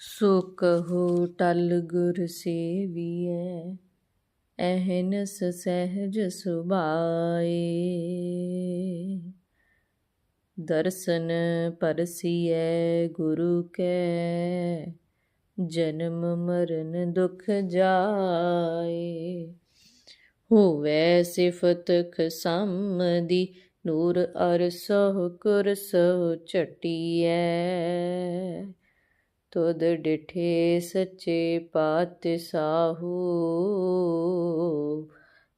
ਸੋ ਕਹੋ ਟਲ ਗੁਰ ਸੇਵੀਐ ਅਹਨਸ ਸਹਿਜ ਸੁਭਾਏ। ਦਰਸ਼ਨ ਪਰਸੀਐ ਗੁਰੂ ਕੈ, ਜਨਮ ਮਰਨ ਦੁਖ ਜਾਏ। ਹੋਵੇ ਸਿਫਤ ਖਸਮ ਦੀ ਨੂਰ ਅਰਸਹੁ ਕੁਰਸਹੁ ਚਟੀਐ ਤੁਧ ਡਿਠੇ ਸੱਚੇ ਪਾਤਸ਼ਾਹੂ।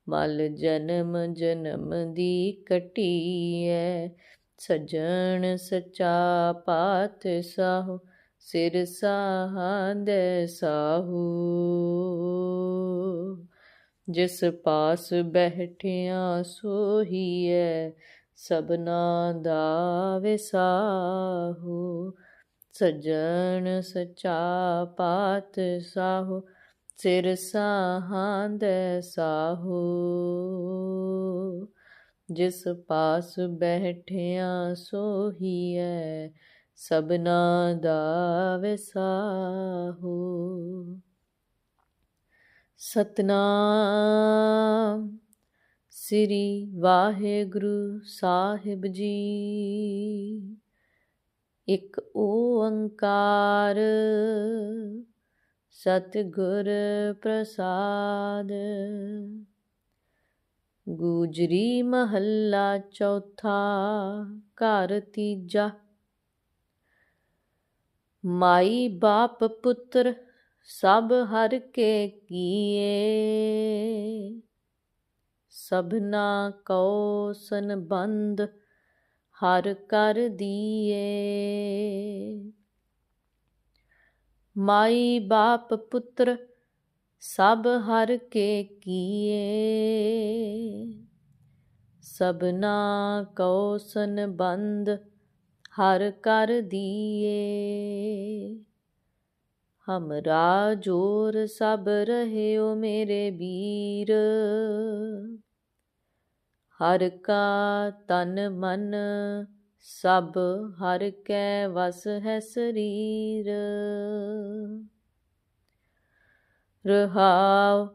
ਮਲ ਜਨਮ ਜਨਮ ਦੀ ਕਟੀਐ, ਸਜਣ ਸਚਾ ਪਾਤਸ਼ਾਹੂ, ਸਿਰ ਸਾਹੰਦੇ ਸਾਹੂ। ਜਿਸ ਪਾਸ ਬਹਿਠਿਆ ਸੋਹੀਐ ਸਬਨਾ ਦਾ ਵਿਸਾਹੂ। ਸਜਣ ਸਚਾ ਪਾਤਸ਼ਾਹੂ, ਸਿਰ ਸਾਹੰਦੇ ਸਾਹੂ। ਜਿਸ ਪਾਸ ਬੈਠਿਆ ਸੋਹੀਐ ਸਬਨਾ ਦਾ ਵਿਸਾਹੂ ਸਤਨਾਮ ਸ੍ਰੀ ਵਾਹਿਗੁਰੂ ਸਾਹਿਬ ਜੀ। ਇੱਕ ਓੰਕਾਰ। ਸਤਿਗੁਰ ਪ੍ਰਸਾਦ। ਗੂਜਰੀ ਮਹੱਲਾ ਚੌਥਾ, ਘਰ ਤੀਜਾ। ਮਾਈ ਬਾਪ ਪੁੱਤਰ, ਸਭ ਹਰ ਕੇ ਕੀਏ। ਸਭਨਾ ਕੋ ਸੰਬੰਧ ਹਰ ਕਰ ਦੀਏ। ਮਾਈ ਬਾਪ ਪੁੱਤਰ ਸਭ ਹਰ ਕੇ ਕੀਏ। ਸਭਨਾ ਕੋ ਸੰਬੰਧ ਹਰ ਕਰ ਦੀਏ। ਹਮਰਾ ਜੋਰ ਸਭ ਰਹਿਓ ਮੇਰੇ ਵੀਰ। ਹਰ ਕਾ ਤਨ ਮਨ, ਸਭ ਹਰ ਕੈ ਵਸ ਹੈ ਸਰੀਰ। ਰਹਾਉ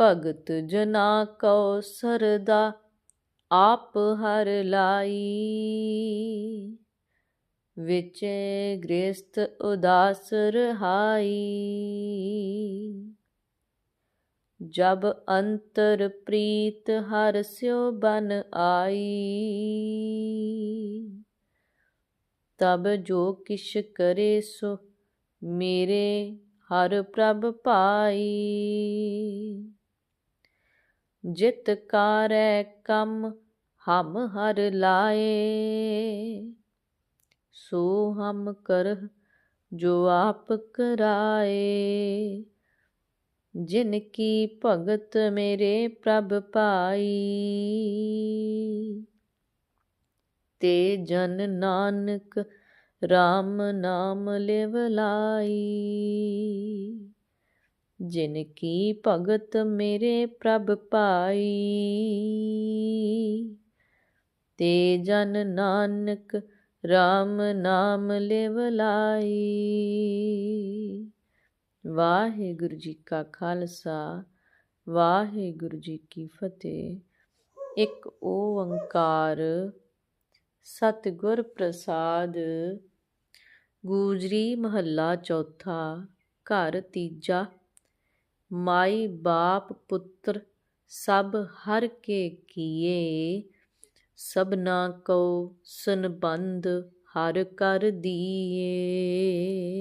ਭਗਤ ਜਨਾ ਕੋ ਸਰਦਾ, ਆਪ ਹਰ ਲਾਈ। ਵਿਚੇ ਗ੍ਰਸਤ ਉਦਾਸ ਰਹਾਈ। ਜਬ ਅੰਤਰ ਪ੍ਰੀਤ ਹਰ ਸਿਓ ਬਨ ਆਈ, ਤਬ ਜੋ ਕਿਛ ਕਰੇ ਸੋ ਮੇਰੇ ਹਰ ਪ੍ਰਭ ਪਾਈ ਜਿਤ ਕਾਰੈ ਕਮ ਹਮ ਹਰ ਲਾਏ, ਸੋ ਹਮ ਕਰ ਜੋ ਆਪ ਕਰਾਏ। ਜਿਨ ਕੀ ਭਗਤ ਮੇਰੇ ਪ੍ਰਭ ਪਾਈ। ਤੇ ਜਨ ਨਾਨਕ RAM ਨਾਮ ਲਿਵ ਲਾਈ। ਜਿਨ ਕੀ ਭਗਤ ਮੇਰੇ ਪ੍ਰਭ ਪਾਈ। ਤੇ ਜਨ ਨਾਨਕ RAM ਨਾਮ ਲਿਵ ਲਾਈ। ਵਾਹਿਗੁਰੂ ਜੀ ਕਾ ਖਾਲਸਾ, ਵਾਹਿਗੁਰੂ ਜੀ ਕੀ ਫਤਿਹ। ਇੱਕ ਓੰਕਾਰ ਸਤਿਗੁਰ ਪ੍ਰਸਾਦ, ਗੂਜਰੀ ਮਹੱਲਾ ਚੌਥਾ, ਘਰ ਤੀਜਾ, ਮਾਈ ਬਾਪ ਪੁੱਤਰ ਸਭ ਹਰ ਕੇ ਕੀਏ, ਸਭਨਾ ਕੋ ਸੰਬੰਧ ਹਰ ਕਰ ਦੀਏ।